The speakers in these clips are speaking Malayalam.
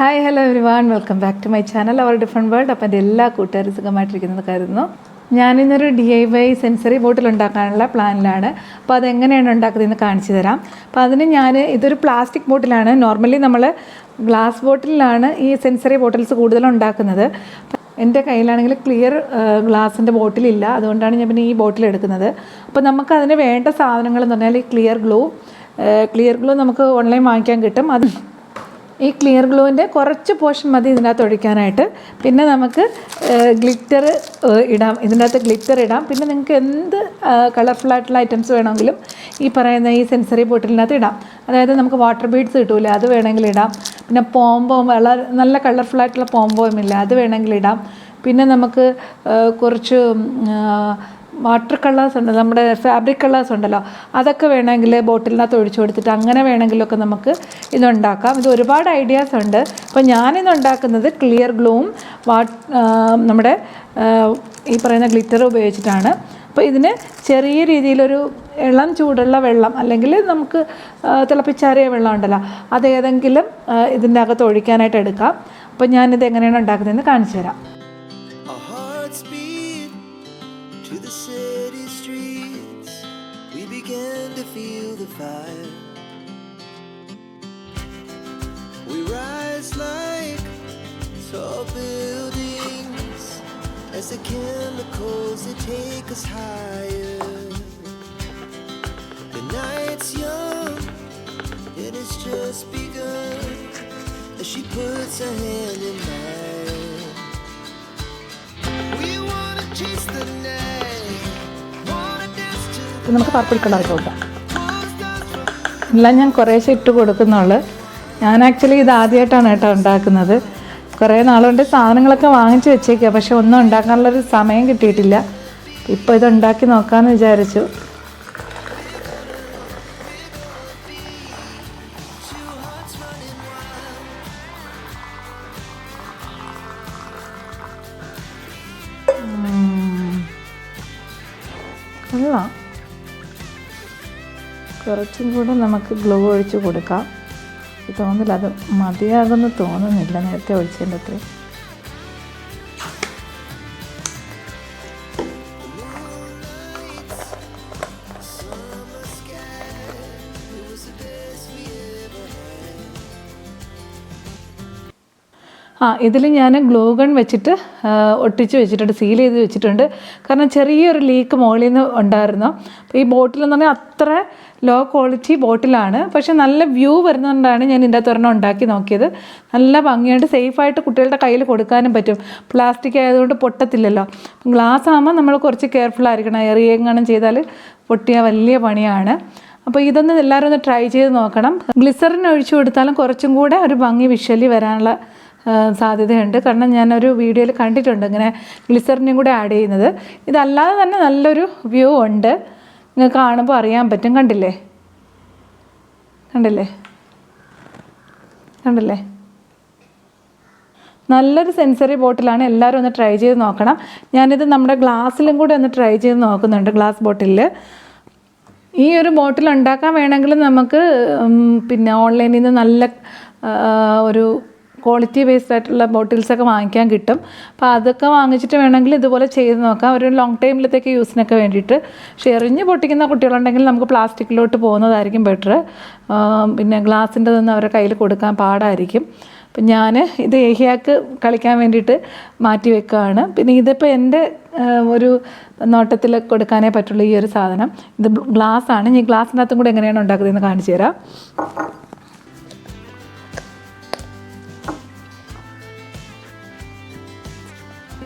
Hi hello everyone welcome back to my channel our different world അപ്പോൾ എന്റെ എല്ലാ കൂട്ടുകാരും സുഖമായിട്ടിരിക്കുന്നത് കരുതുന്നു. ഞാനിന്നൊരു D I Y sensory bottle ഉണ്ടാക്കാനുള്ള പ്ലാനിലാണ് അപ്പോൾ അതെങ്ങനെയാണ് ഉണ്ടാക്കുന്നതെന്ന് കാണിച്ചു തരാം. അപ്പോൾ അതിന് ഞാൻ ഇതൊരു പ്ലാസ്റ്റിക് ബോട്ടിലാണ് നോർമലി നമ്മൾ ഗ്ലാസ് ബോട്ടിലാണ് ഈ സെൻസറി ബോട്ടിൽസ് കൂടുതലും ഉണ്ടാക്കുന്നത്. എന്റെ കയ്യിലാണെങ്കിൽ ക്ലിയർ ഗ്ലാസിന്റെ ബോട്ടിലില്ല അതുകൊണ്ടാണ് ഞാൻ പിന്നെ ഈ ബോട്ടിൽ എടുക്കുന്നത്. അപ്പോൾ നമുക്ക് അതിന് വേണ്ട സാധനങ്ങൾ എന്ന് പറഞ്ഞാൽ ഈ ക്ലിയർ ഗ്ലൂ ക്ലിയർ ഗ്ലൂ നമുക്ക് ഓൺലൈൻ വാങ്ങിക്കാൻ കിട്ടും. അത് ഈ ക്ലിയർ ഗ്ലൂവിന്റെ കുറച്ച് പോർഷൻ മതി ഇതിനകത്ത് ഒഴിക്കാനായിട്ട്. പിന്നെ നമുക്ക് ഗ്ലിറ്റർ ഇടാം. ഇതിനകത്ത് ഗ്ലിറ്റർ ഇടാം. പിന്നെ നിങ്ങൾക്ക് എന്ത് കളർഫുൾ ആയിട്ടുള്ള ഐറ്റംസ് വേണമെങ്കിലും ഈ പറയുന്ന ഈ സെൻസറി ബോട്ടിലിനകത്ത് ഇടാം. അതായത് നമുക്ക് വാട്ടർ ബീഡ്സ് കിട്ടൂലേ അത് വേണമെങ്കിൽ ഇടാം. പിന്നെ പോംബോം വളരെ നല്ല കളർഫുൾ ആയിട്ടുള്ള പോംബോം ഇല്ല അത് വേണമെങ്കിൽ ഇടാം. പിന്നെ നമുക്ക് കുറച്ച് വാട്ടർ കളേഴ്സ് ഉണ്ട് നമ്മുടെ ഫാബ്രിക് കളേഴ്സ് ഉണ്ടല്ലോ. അതൊക്കെ വേണമെങ്കിൽ ബോട്ടിലിനകത്ത് ഒഴിച്ചു കൊടുത്തിട്ട് അങ്ങനെ വേണമെങ്കിലൊക്കെ നമുക്ക് ഇതുണ്ടാക്കാം. ഇത് ഒരുപാട് ഐഡിയാസ് ഉണ്ട്. അപ്പോൾ ഞാനിന്ന് ഉണ്ടാക്കുന്നത് ക്ലിയർ ഗ്ലൂവും വാട്ട് നമ്മുടെ ഈ പറയുന്ന ഗ്ലിറ്റർ ഉപയോഗിച്ചിട്ടാണ്. അപ്പോൾ ഇതിന് ചെറിയ രീതിയിലൊരു ഇളം ചൂടുള്ള വെള്ളം അല്ലെങ്കിൽ നമുക്ക് തിളപ്പിച്ചാറിയ വെള്ളം ഉണ്ടല്ലോ അതേതെങ്കിലും ഇതിന്റെ അകത്ത് ഒഴിക്കാനായിട്ട് എടുക്കാം. അപ്പോൾ ഞാനിത് എങ്ങനെയാണ് ഉണ്ടാക്കുന്നതെന്ന് കാണിച്ചു തരാം. Tall buildings as the chemicals they take us higher. The night's young, it has just begun as she puts her hand in mine. We wanna chase the night, wanna dance to ഇത് നമുക്ക് പർപ്പിൾ കളർ കൊടുക്കാം the night. ഇല്ല എല്ലാം ഞാൻ കുറേശ്ശെ ഇട്ട് കൊടുക്കുന്നുള്ളു ഞാൻ ആക്ച്വലി ഇത് ആദ്യമായിട്ടാണ് കേട്ടോ ഉണ്ടാക്കുന്നത് കുറേ നാളുകൊണ്ട് സാധനങ്ങളൊക്കെ വാങ്ങിച്ച് വെച്ചേക്കുക പക്ഷെ ഒന്നും ഉണ്ടാക്കാനുള്ളൊരു സമയം കിട്ടിയിട്ടില്ല. ഇപ്പോൾ ഇത് ഉണ്ടാക്കി നോക്കാമെന്ന് വിചാരിച്ചു. കൊള്ളാം. കുറച്ചും കൂടെ നമുക്ക് ഗ്ലൂ ഒഴിച്ച് കൊടുക്കാം. ഇത് തോന്നില്ല അത് മതിയാകുമെന്ന് തോന്നുന്നില്ല നേരത്തെ ഒഴിച്ചതിന്റെ അത്രയും ആ ഇതിൽ ഞാൻ ഗ്ലൂ ഗൺ വെച്ചിട്ട് ഒട്ടിച്ച് വെച്ചിട്ടുണ്ട് സീൽ ചെയ്ത് വെച്ചിട്ടുണ്ട്. കാരണം ചെറിയൊരു ലീക്ക് മുകളിൽ നിന്ന് ഉണ്ടായിരുന്നു. അപ്പോൾ ഈ ബോട്ടിൽ എന്ന് പറഞ്ഞാൽ അത്ര ലോ ക്വാളിറ്റി ബോട്ടിലാണ്. പക്ഷേ നല്ല വ്യൂ വരുന്നതുകൊണ്ടാണ് ഞാൻ ഇതിന്റെ അകത്ത് ഒരെണ്ണം ഉണ്ടാക്കി നോക്കിയത്. നല്ല ഭംഗിയായിട്ട് സേഫായിട്ട് കുട്ടികളുടെ കയ്യിൽ കൊടുക്കാനും പറ്റും. പ്ലാസ്റ്റിക് ആയതുകൊണ്ട് പൊട്ടത്തില്ലല്ലോ. ഗ്ലാസ് ആകുമ്പോൾ നമ്മൾ കുറച്ച് കെയർഫുൾ ആയിരിക്കണം. എറിയെങ്ങാനും ചെയ്താൽ പൊട്ടിയ വലിയ പണിയാണ്. അപ്പോൾ ഇതൊന്ന് എല്ലാവരും ഒന്ന് ട്രൈ ചെയ്ത് നോക്കണം. ഗ്ലിസറിൻ ഒഴിച്ചു കൊടുത്താലും കുറച്ചും കൂടെ ഒരു ഭംഗി വിഷ്വലി വരാനുള്ള സാധ്യതയുണ്ട്. കാരണം ഞാനൊരു വീഡിയോയിൽ കണ്ടിട്ടുണ്ട് ഇങ്ങനെ ഗ്ലിസറിനും കൂടെ ആഡ് ചെയ്യുന്നത്. ഇതല്ലാതെ തന്നെ നല്ലൊരു വ്യൂ ഉണ്ട്. നിങ്ങൾക്ക് കാണുമ്പോൾ അറിയാൻ പറ്റും. കണ്ടില്ലേ? കണ്ടില്ലേ? കണ്ടില്ലേ? നല്ലൊരു സെൻസറി ബോട്ടിലാണ് എല്ലാവരും ഒന്ന് ട്രൈ ചെയ്ത് നോക്കണം. ഞാനിത് നമ്മുടെ ഗ്ലാസ്സിലും കൂടെ ഒന്ന് ട്രൈ ചെയ്ത് നോക്കുന്നുണ്ട് ഗ്ലാസ് ബോട്ടിലിൽ ഈ ഒരു ബോട്ടിൽ ഉണ്ടാക്കാൻ വേണമെങ്കിൽ നമുക്ക് പിന്നെ ഓൺലൈനിൽ നിന്ന് നല്ല ഒരു ക്വാളിറ്റി ബേസ്ഡ് ആയിട്ടുള്ള ബോട്ടിൽസൊക്കെ വാങ്ങിക്കാൻ കിട്ടും. അപ്പോൾ അതൊക്കെ വാങ്ങിച്ചിട്ട് വേണമെങ്കിൽ ഇതുപോലെ ചെയ്ത് നോക്കാം. ഒരു ലോങ് ടൈമിലത്തേക്ക് യൂസിനൊക്കെ വേണ്ടിയിട്ട്. പക്ഷേ എറിഞ്ഞ് പൊട്ടിക്കുന്ന കുട്ടികളുണ്ടെങ്കിൽ നമുക്ക് പ്ലാസ്റ്റിക്കിലോട്ട് പോകുന്നതായിരിക്കും ബെറ്റർ പിന്നെ ഗ്ലാസിന്റെതൊന്നും അവരുടെ കയ്യിൽ കൊടുക്കാൻ പാടായിരിക്കും. അപ്പം ഞാൻ ഇത് ഏഹിയാക്ക് കളിക്കാൻ വേണ്ടിയിട്ട് മാറ്റി വെക്കുകയാണ് പിന്നെ ഇതിപ്പോൾ എന്റെ ഒരു നോട്ടത്തിൽ കൊടുക്കാനേ പറ്റുള്ളൂ ഈ ഒരു സാധനം. ഇത് ഗ്ലാസ് ആണ്. ഈ ഗ്ലാസിനകത്തും കൂടെ എങ്ങനെയാണ് ഉണ്ടാക്കുന്നതെന്ന് കാണിച്ചു തരാം.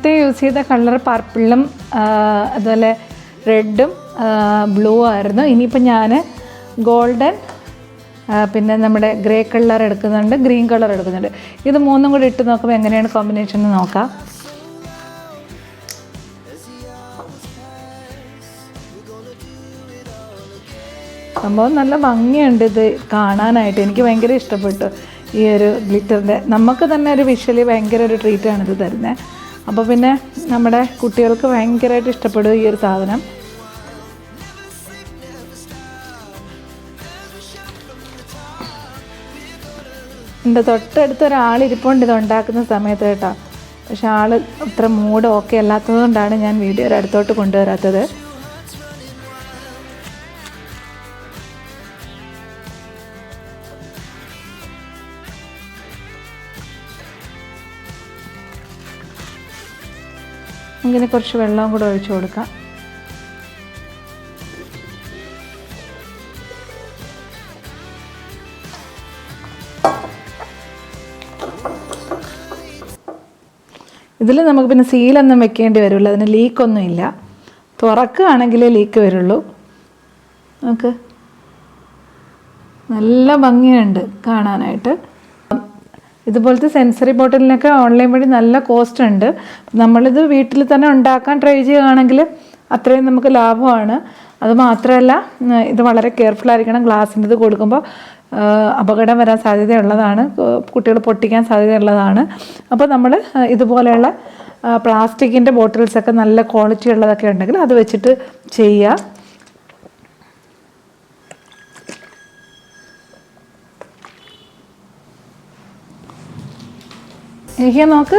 നേരത്തെ യൂസ് ചെയ്ത കളർ പർപ്പിളും അതുപോലെ റെഡും ബ്ലൂ ആയിരുന്നു. ഇനിയിപ്പോൾ ഞാൻ ഗോൾഡൻ പിന്നെ നമ്മുടെ ഗ്രേ കളർ എടുക്കുന്നുണ്ട് ഗ്രീൻ കളർ എടുക്കുന്നുണ്ട്. ഇത് മൂന്നും കൂടി ഇട്ട് നോക്കുമ്പോൾ എങ്ങനെയാണ് കോമ്പിനേഷൻ എന്ന് നോക്കാം. സംഭവം നല്ല ഭംഗിയുണ്ട് ഇത് കാണാനായിട്ട്. എനിക്ക് ഭയങ്കര ഇഷ്ടപ്പെട്ടു ഈ ഒരു ഗ്ലിറ്ററിന്റെ നമുക്ക് തന്നെ ഒരു വിഷ്വലി ഭയങ്കര ഒരു ട്രീറ്റാണ് ഇത് തരുന്നത് അപ്പോൾ പിന്നെ നമ്മുടെ കുട്ടികൾക്ക് ഭയങ്കരമായിട്ട് ഇഷ്ടപ്പെടും ഈ ഒരു സാധനം. എന്റെ തൊട്ടടുത്ത് ഒരാൾ ഇത് ഉണ്ടാക്കുന്ന സമയത്ത് കേട്ടോ. പക്ഷെ ആൾ അത്ര മൂഡ് ഓക്കെ അല്ലാത്തതുകൊണ്ടാണ് ഞാൻ വീഡിയോ ഒരു അടുത്തോട്ട് കൊണ്ടുവരാത്തത്. ഇങ്ങനെ കുറച്ച് വെള്ളവും കൂടെ ഒഴിച്ചു കൊടുക്കാം. ഇതിൽ നമുക്ക് പിന്നെ സീലൊന്നും വെക്കേണ്ടി വരില്ല. അതിന് ലീക്കൊന്നും ഇല്ല. തുറക്കുകയാണെങ്കിലേ ലീക്ക് വരുള്ളൂ. നമുക്ക് നല്ല ഭംഗിയുണ്ട് കാണാനായിട്ട്. ഇതുപോലത്തെ സെൻസറി ബോട്ടിലിനൊക്കെ ഓൺലൈൻ വഴി നല്ല കോസ്റ്റ് ഉണ്ട്. നമ്മളിത് വീട്ടിൽ തന്നെ ഉണ്ടാക്കാൻ ട്രൈ ചെയ്യുകയാണെങ്കിൽ അത്രയും നമുക്ക് ലാഭമാണ്. അത് മാത്രമല്ല ഇത് വളരെ കെയർഫുൾ ആയിരിക്കണം. ഗ്ലാസിന്റെ ഇത് കൊടുക്കുമ്പോൾ അപകടം വരാൻ സാധ്യതയുള്ളതാണ്. കുട്ടികൾ പൊട്ടിക്കാൻ സാധ്യതയുള്ളതാണ്. അപ്പോൾ നമ്മൾ ഇതുപോലെയുള്ള പ്ലാസ്റ്റിക്കിന്റെ ബോട്ടിൽസൊക്കെ നല്ല ക്വാളിറ്റി ഉള്ളതൊക്കെ ഉണ്ടെങ്കിൽ അത് വെച്ചിട്ട് ചെയ്യുക. എനിക്ക് നോക്ക്.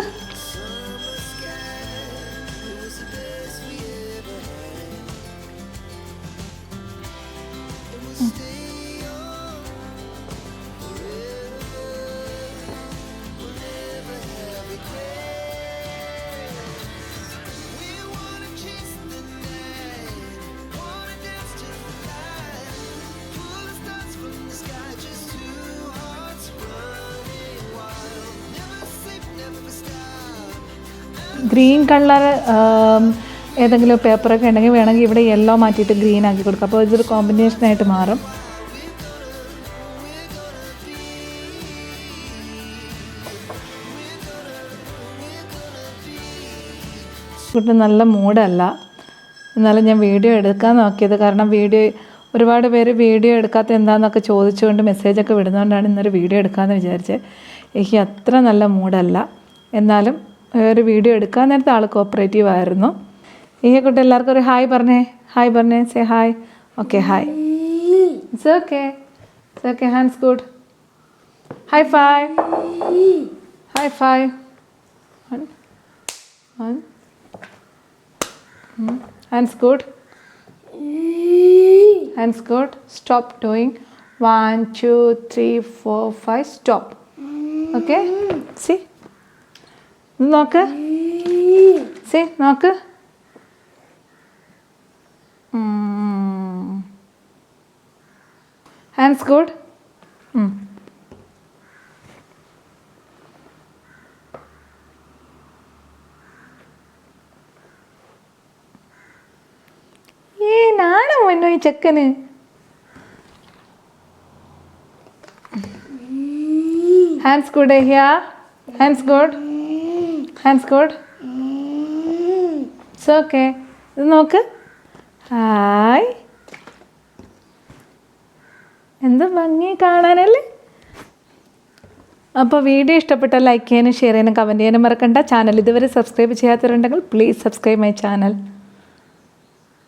ഗ്രീൻ കളർ ഏതെങ്കിലും പേപ്പറൊക്കെ ഉണ്ടെങ്കിൽ വേണമെങ്കിൽ ഇവിടെ യെല്ലോ മാറ്റിയിട്ട് ഗ്രീൻ ആക്കി കൊടുക്കാം. അപ്പോൾ ഇതൊരു കോമ്പിനേഷനായിട്ട് മാറും. കുട്ടി നല്ല മൂഡല്ല എന്നാലും ഞാൻ വീഡിയോ എടുക്കാൻ നോക്കിയത് കാരണം വീഡിയോ ഒരുപാട് പേര് വീഡിയോ എടുക്കാത്ത എന്താണെന്നൊക്കെ ചോദിച്ചുകൊണ്ട് മെസ്സേജൊക്കെ വിടുന്നതുകൊണ്ടാണ് ഇന്നൊരു വീഡിയോ എടുക്കാമെന്ന് വിചാരിച്ചത് എനിക്ക് അത്ര നല്ല മൂഡല്ല എന്നാലും ഒരു വീഡിയോ എടുക്കാൻ നേരത്തെ ആൾ കോപ്പറേറ്റീവ് ആയിരുന്നു. ഈ കുട്ടി എല്ലാവർക്കും ഒരു ഹായ് പറഞ്ഞേ. ഹായ് പറഞ്ഞേ. Say hi okay hi it's okay it's okay hands good high five high five hands good hands good stop doing one two One, two, three, stop. Okay? See? നോക്ക്. സി നോക്ക്. ഹാൻഡ്സ് ഗുഡ് ഏ ചെക്കന്? Hands good here hands good hands good it's okay ഇത് നോക്ക്. ഹായ് എന്ത് ഭംഗി കാണാനല്ലേ? അപ്പോൾ വീഡിയോ ഇഷ്ടപ്പെട്ടാൽ ലൈക്ക് ചെയ്യാനും ഷെയർ ചെയ്യാനും കമന്റ് ചെയ്യാനും മറക്കണ്ട. ചാനൽ ഇതുവരെ സബ്സ്ക്രൈബ് ചെയ്യാത്തവരുണ്ടെങ്കിൽ പ്ലീസ് സബ്സ്ക്രൈബ് മൈ ചാനൽ